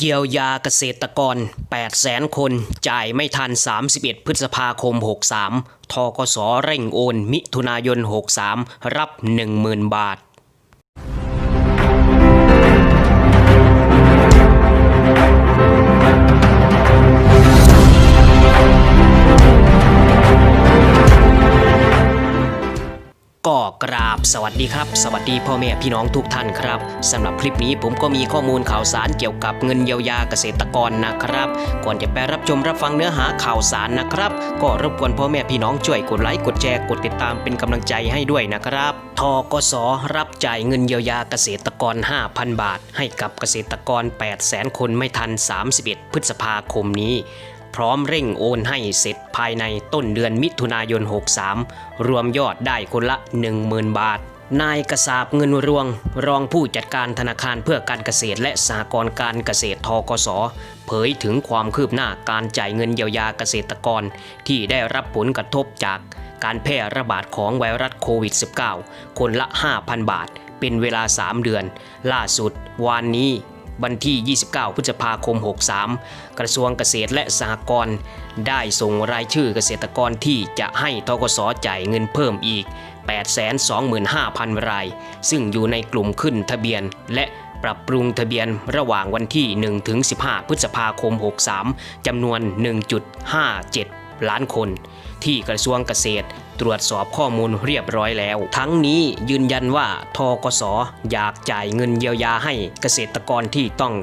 เยียวยาเกษตรกร800,000คน จ่ายไม่ทัน 31 พฤษภาคม 63ทกสเร่งโอน มิถุนายน 63 รับ 10,000 บาท ก็กราบสวัสดีครับ สวัสดีพ่อแม่พี่น้องทุกท่านครับสำหรับคลิปนี้ผมก็มีข้อมูลข่าวสารเกี่ยวกับเงินเยียวยาเกษตรกรนะครับ ก่อนจะไปรับชมรับฟังเนื้อหาข่าวสารนะครับ ก็รบกวนพ่อแม่พี่น้องช่วยกดไลค์กดแชร์กดติดตามเป็นกำลังใจให้ด้วยนะครับทกสรับจ่ายเงินเยียวยาเกษตรกร 5,000 บาท ให้กับเกษตรกร 800,000 คนไม่ทัน 31 พฤษภาคมนี้ พร้อมเร่งโอนให้เสร็จภายในต้นเดือนมิถุนายน 63 รวมยอดได้คนละ 10,000 บาท นายกษาบเงินรวง รองผู้จัดการธนาคารเพื่อการเกษตรและสหกรณ์การเกษตรทกส เผยถึงความคืบหน้าการจ่ายเงินเยียวยาเกษตรกร ที่ได้รับผลกระทบจากการแพร่ระบาดของไวรัสโควิด -19 คนละ 5,000 บาท เป็นเวลา 3 เดือน ล่าสุด วันนี้ วันที่ 29 พฤษภาคม 63 กระทรวงเกษตรและสหกรณ์ได้ส่งรายชื่อเกษตรกรที่จะให้ทกสจ่ายเงินเพิ่มอีก 825,000 ราย ซึ่งอยู่ในกลุ่มขึ้นทะเบียนและปรับปรุงทะเบียนระหว่างวันที่ 1 ถึง 15 พฤษภาคม 63 จำนวน 1.57 ล้านคน ที่กระทรวงเกษตร ตรวจสอบข้อมูลเรียบร้อยแล้ว ทั้งนี้ยืนยันว่าทกสอยากจ่ายเงินเยียวยาให้เกษตรกรที่ต้อง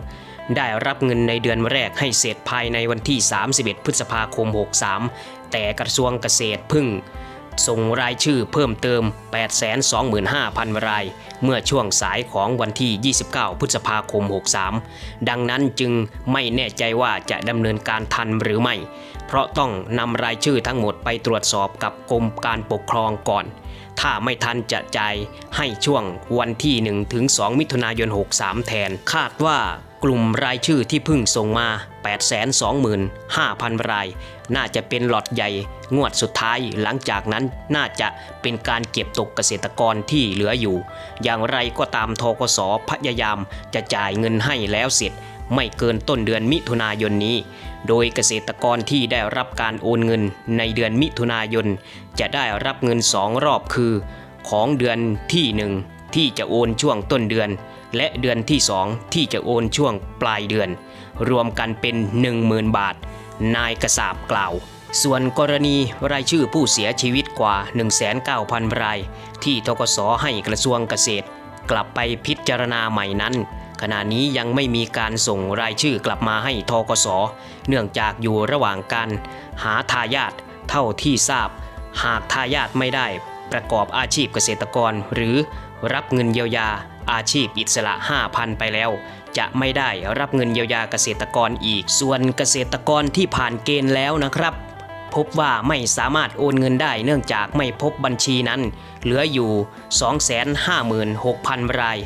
ได้รับเงินในเดือนแรกให้เสร็จภายในวันที่ 31 พฤษภาคม 63 แต่กระทรวงเกษตรพึ่ง ส่งรายชื่อเพิ่มเติม 825,000 ราย เมื่อช่วงสายของวันที่ 29 พฤษภาคม 63 ดังนั้นจึงไม่แน่ใจว่าจะดำเนินการทันหรือไม่ เพราะต้องนำรายชื่อทั้งหมดไปตรวจสอบกับกรมการปกครองก่อน ถ้าไม่ทันจะจ่ายให้ช่วงวันที่1ถึง2มิถุนายน 63 แทน คาดว่า กลุ่มรายชื่อที่พิ่งส่งมา 825,000 ราย น่าจะเป็นหลอดใหญ่ งวดสุดท้ายหลังจากนั้นน่าจะเป็นการเก็บตกเกษตรกรที่เหลืออยู่ อย่างไรก็ตามทกสพยายามจะจ่ายเงินให้แล้วเสร็จ ไม่เกินต้นเดือนมิถุนายนนี้ โดยเกษตรกรที่ได้รับการโอนเงินในเดือนมิถุนายน จะได้รับเงินสองรอบคือ ของเดือนที่ 1 ที่จะโอนช่วงต้นเดือน และเดือนที่ 2 ที่จะโอนช่วงปลายเดือน รวมกันเป็น 10,000 บาท นายกระสาบกล่าว ส่วนกรณีรายชื่อผู้เสียชีวิตกว่า 190,000ราย ที่ทกสให้กระทรวงเกษตร กลับไปพิจารณาใหม่นั้นขณะนี้ยังไม่มีการส่งรายชื่อกลับมาให้ทกสเนื่องจากอยู่ระหว่างการหาทายาทเท่าที่ทราบ หากทายาทไม่ได้ ประกอบอาชีพเกษตรกร หรือรับเงินเยียวยา อาชีพอิสระ 5,000 ไปแล้ว จะไม่ได้รับเงินเยียวยาเกษตรกรอีก ส่วนเกษตรกรที่ผ่านเกณฑ์แล้วนะครับ พบว่าไม่สามารถโอนเงินได้เนื่องจากไม่พบบัญชีนั้น เหลืออยู่ 256,000 ราย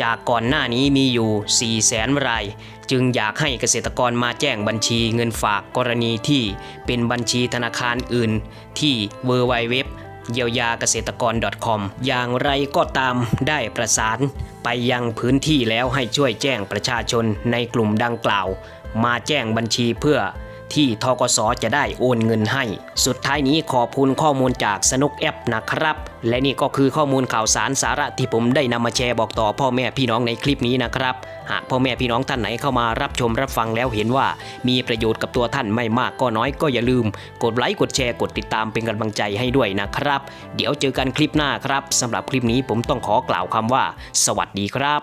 จากก่อนหน้านี้มีอยู่ 400,000 รายจึงอยากให้เกษตรกรมาแจ้งบัญชีเงินฝากกรณีที่เป็นบัญชีธนาคารอื่นที่ www เยียวยาเกษตรกร .com อย่างไรก็ตามได้ประสานไปยังพื้นที่แล้วให้ช่วยแจ้งประชาชนในกลุ่มดังกล่าว มาแจ้งบัญชีเพื่อ ที่ทกสจะได้โอนเงินให้ สุดท้ายนี้ขอบคุณข้อมูลจากสนุกแอปนะครับ และนี่ก็คือข้อมูลข่าวสารสาระที่ผมได้นำมาแชร์บอกต่อพ่อแม่พี่น้องในคลิปนี้นะครับ หากพ่อแม่พี่น้องท่านไหนเข้ามารับชมรับฟังแล้วเห็นว่า มีประโยชน์กับตัวท่านไม่มากก็น้อยก็อย่าลืม กดไลค์กดแชร์กดติดตามเป็นกำลังใจให้ด้วยนะครับ เดี๋ยวเจอกันคลิปหน้าครับสำหรับคลิปนี้ผมต้องขอกล่าวคำว่า สวัสดีครับ